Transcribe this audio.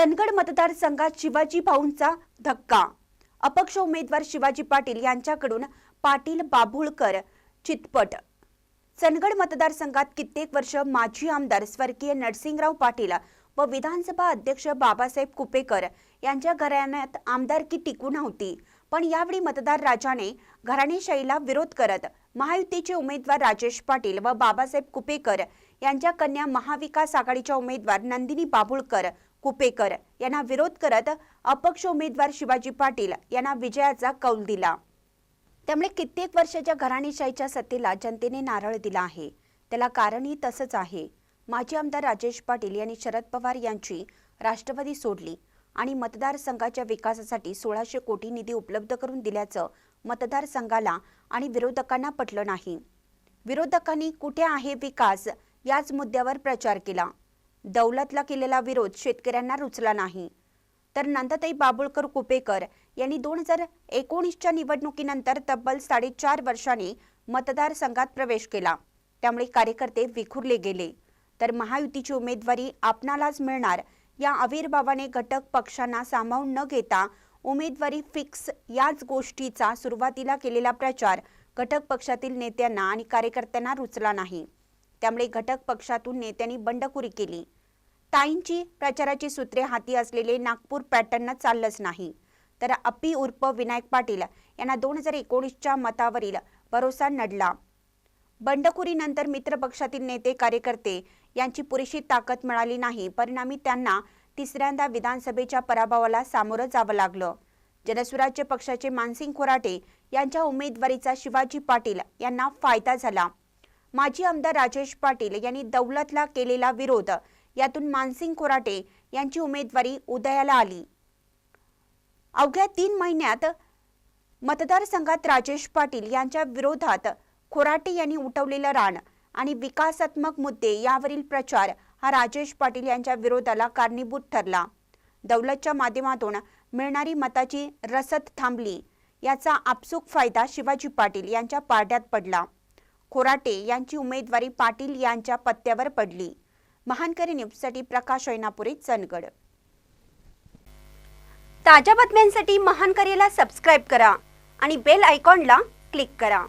सनगड मतदारसंघात शिवाजी भाऊंचा धक्का. अपक्ष उमेदवार शिवाजी पाटील यांच्याकडून पाटील बाभुळकर चितपट. सनगड मतदारसंघात कित्येक वर्ष माजी आमदार स्वर्गीय नरसिंगराव पाटील व विधानसभा अध्यक्ष बाबासाहेब कुपेकर यांच्या घराण्यात आमदारकी टिकू नव्हती. पण यावेळी मतदार राजाने घराणेशाहीला विरोध करत महायुतीचे उमेदवार राजेश पाटील व बाबासाहेब कुपेकर यांच्या कन्या महाविकास आघाडीच्या उमेदवार नंदिनी बाबुळकर कुपेकर यांना विरोध करत अपक्ष उमेदवार शिवाजी पाटील यांना विजयाचा कौल दिला. त्यामुळे कित्येक वर्षाच्या घराणेशाहीच्या सत्तेला जनतेने नारळ दिला आहे. त्याला कारणही तसंच आहे. माजी आमदार राजेश पाटील यांनी शरद पवार यांची राष्ट्रवादी सोडली आणि मतदारसंघाच्या विकासासाठी सोळाशे कोटी निधी उपलब्ध करून दिल्याचं मतदारसंघाला आणि विरोधकांना पटलं नाही. विरोधकांनी कुठे आहे विकास याच मुद्द्यावर प्रचार केला. दौलतला केलेला विरोध शेतकऱ्यांना रुचला नाही. तर नंदताई बाबुळकर कुपेकर यांनी दोन हजार एकोणीसच्या निवडणुकीनंतर तब्बल साडेचार वर्षांनी मतदारसंघात प्रवेश केला. त्यामुळे कार्यकर्ते विखुरले गेले. तर महायुतीची उमेदवारी आपणालाच मिळणार या आविर्भावाने घटक पक्षांना सामावून न घेता उमेदवारी फिक्स याच गोष्टीचा सुरुवातीला केलेला प्रचार घटक पक्षातील नेत्यांना आणि कार्यकर्त्यांना रुचला नाही. त्यामुळे घटक पक्षातून नेत्यांनी बंडखोरी केली. ताईंची प्रचाराची सूत्रे हाती असलेले नागपूर पॅटर्न चाललंच नाही. तर अप्पी उर्फ विनायक पाटील यांना दोन हजार एकोणीसच्या मतावरील भरोसा नडला. बंडखोरीनंतर मित्रपक्षातील नेते कार्यकर्ते यांची पुरेशी ताकद मिळाली नाही. परिणामी त्यांना तिसऱ्यांदा विधानसभेच्या पराभवाला सामोरं जावं लागलं. जनसुराज्य पक्षाचे मानसिंग खोराटे यांच्या उमेदवारीचा शिवाजी पाटील यांना फायदा झाला. माजी आमदार राजेश पाटील यांनी दौलतला केलेला विरोध. यातून मानसिंग खोराटे यांची उमेदवारी उदयाला आली. अवघ्या तीन महिन्यात मतदारसंघात राजेश पाटील यांच्या विरोधात खोराटे यांनी उठवलेलं रान आणि विकासात्मक मुद्दे यावरील प्रचार हा राजेश पाटील यांच्या विरोधाला कारणीभूत ठरला. दौलतच्या माध्यमातून मिळणारी मताची रसद थांबली. याचा आपसूक फायदा शिवाजी पाटील यांच्या पारड्यात पडला. खोराटे यांची उमेदवारी पाटील यांच्या पत्त्यावर पडली. महानकरी न्यूजसाठी प्रकाश ऐनापुरे चंदगड. ताज्या बातम्यांसाठी महानकरीला सबस्क्राईब करा आणि बेल आयकॉनला क्लिक करा.